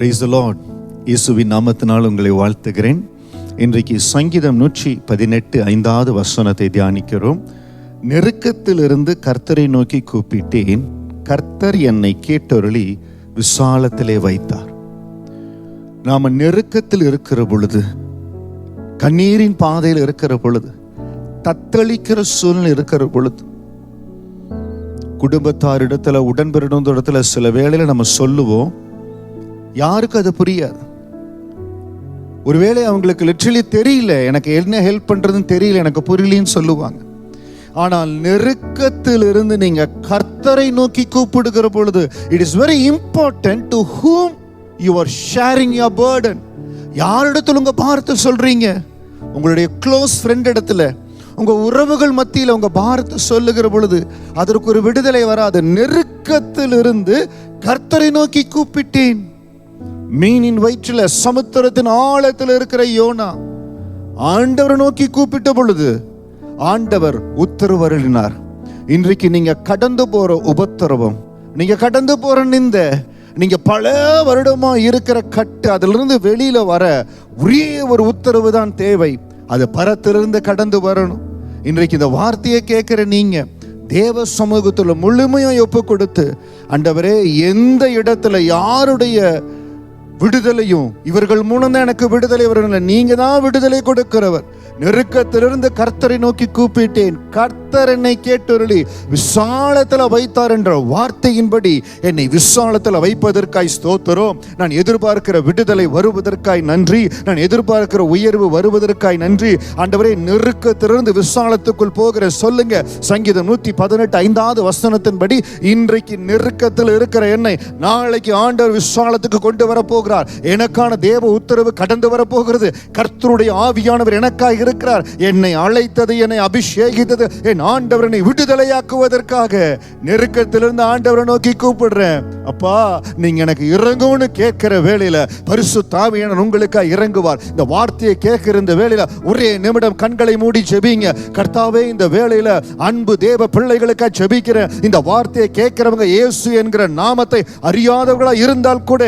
Price Lord இயேசுவின் நாமத்தினால் உங்களை வாழ்த்துகிறேன். இன்றைக்கு சங்கீதம் நூற்றி பதினெட்டு ஐந்தாவது வசனத்தை தியானிக்கிறோம். நெருக்கத்திலிருந்து கர்த்தரை நோக்கி கூப்பிட்டேன். கர்த்தர் என்னை கேட்டொருளி விசாலத்திலே வைத்தார். நாம நெருக்கத்தில் இருக்கிற பொழுது கண்ணீரின் பாதையில் இருக்கிற பொழுது தத்தளிக்கிற சூழ்நிலை இருக்கிற பொழுது குடும்பத்தாரிடத்துல உடன்பிறந்தோரிடத்துல சில வேளையில நம்ம சொல்லுவோம் யாருக்கு அது புரியாது? ஒருவேளை அவங்களுக்கு லிட்ரலி தெரியல எனக்கு என்ன ஹெல்ப் பண்றதுன்னு தெரியல எனக்கு புரியலன்னு சொல்லுவாங்க. ஆனால் நெருக்கத்திலிருந்து நீங்க கர்த்தரை நோக்கி கூப்பிடுகிற பொழுது it is very important to whom you are sharing your burden யாரிடத்துல உங்க பாரத்தை சொல்றீங்க? உங்களுடைய க்ளோஸ் ஃப்ரெண்ட் இடத்துல. உங்க உறவுகள் மத்தியில் உங்க பாரத்தை சொல்லுகிற பொழுது அதற்கு ஒரு விடுதலை வராது. நெருக்கத்திலிருந்து கர்த்தரை நோக்கி கூப்பிட்டேன். மீனின் வயிற்றில் சமுத்திரத்தின் ஆழத்தில் இருக்கிற யோனா. ஆண்டவரை நோக்கி கூப்பிட்ட பொழுது ஆண்டவர் உத்தரவருளினார் இன்றைக்கு நீங்க கடந்து போற உபத்திரவம் நீங்க கடந்து போற நிந்த நீங்க பல வருடமா இருக்கிற கட்டு அதிலிருந்து வெளியில வர ஒரே ஒரு உத்தரவு தான் தேவை. அது பரத்திலிருந்து கடந்து வரணும். இன்றைக்கு இந்த வார்த்தையை கேட்கிற நீங்க தேவ சமூகத்துல முழுமையாக ஒப்பு கொடுத்து அண்டவரே எந்த இடத்துல யாருடைய விடுதலையும் இவர்கள் மூலம் தான் எனக்கு விடுதலை வரணும் நீங்க தான் விடுதலை கொடுக்கிறவர். நெருக்கத்திலிருந்து கர்த்தரை நோக்கி கூப்பிட்டேன். கர்த்தர் என்னை கேட்டொருளி. விசாலத்தில் வைத்தார் என்ற வார்த்தையின்படி என்னை விசாலத்தில் வைப்பதற்காய் ஸ்தோத்திரம். நான் எதிர்பார்க்கிற விடுதலை வருவதற்காய் நன்றி. நான் எதிர்பார்க்கிற உயர்வு வருவதற்காய் நன்றி. ஆண்டவரே நெருக்கத்திலிருந்து விசாலத்துக்குள் போகிற சொல்லுங்க. சங்கீதம் நூற்றி பதினெட்டு ஐந்தாவது வசனத்தின்படி இன்றைக்கு நெருக்கத்தில் இருக்கிற என்னை நாளைக்கு ஆண்டவர் விசாலத்துக்கு கொண்டு வரப்போகிறார். எனக்கான தேவ உத்தரவு கடந்து வரப்போகிறது. கர்த்தருடைய ஆவியானவர் எனக்காக இருக்கிறார். என்னை அழைத்தது என்னை அபிஷேகித்தது என் நான் ஆண்டவரனை விடுதலையாக்குவதற்காக நெருக்கத்திலிருந்து ஆண்டவரை நோக்கி கூப்பிடுறேன். அப்பா நீங்க எனக்கு இறங்கும்னு கேட்கிற வேலையில பரிசு தாவியான உங்களுக்கா இறங்குவார். இந்த வார்த்தையை கேட்கிற இந்த வேலையில ஒரே நிமிடம் கண்களை மூடி ஜெபிங்க. கர்த்தாவே இந்த வேலையில அன்பு தேவ பிள்ளைகளுக்காக ஜெபிக்கிற இந்த வார்த்தையை கேட்கிறவங்க இயேசு என்கிற நாமத்தை அறியாதவர்களா இருந்தால் கூட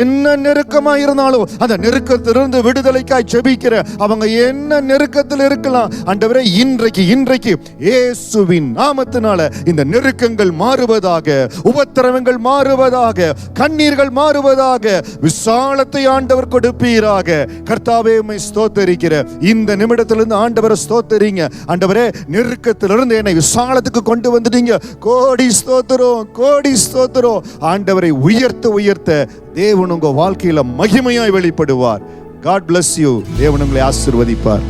என்ன நெருக்கமா இருந்தாலும் அந்த நெருக்கத்திலிருந்து விடுதலைக்காய் ஜெபிக்கிற அவங்க என்ன நெருக்கத்தில் இருக்கலாம். அண்டவரே இன்றைக்கு இன்றைக்கு இயேசுவின் நாமத்தினால இந்த நெருக்கங்கள் மாறுவதாக உபத்திரவங்கள் மாறுவதாக கண்ணீர்கள் மாறுவதாக விசாலத்தை ஆண்டவர் கொடுப்பீராக. கர்த்தாவே உண்மை ஸ்தோத்தரிக்கிற இந்த நிமிடத்திலிருந்து ஆண்டவரை ஸ்தோத்தரிங்க. ஆண்டவரே நெருக்கத்திலிருந்து என்னை விசாலத்துக்கு கொண்டு வந்துட்டீங்க. கோடி ஸ்தோத்திரம் கோடி ஸ்தோத்திரம். ஆண்டவரை உயர்த்த உயர்த்த தேவன் உங்க வாழ்க்கையில மகிமையாய் வெளிப்படுவார். காட் பிளஸ் யூ தேவன் உங்களை ஆசிர்வதிப்பார்.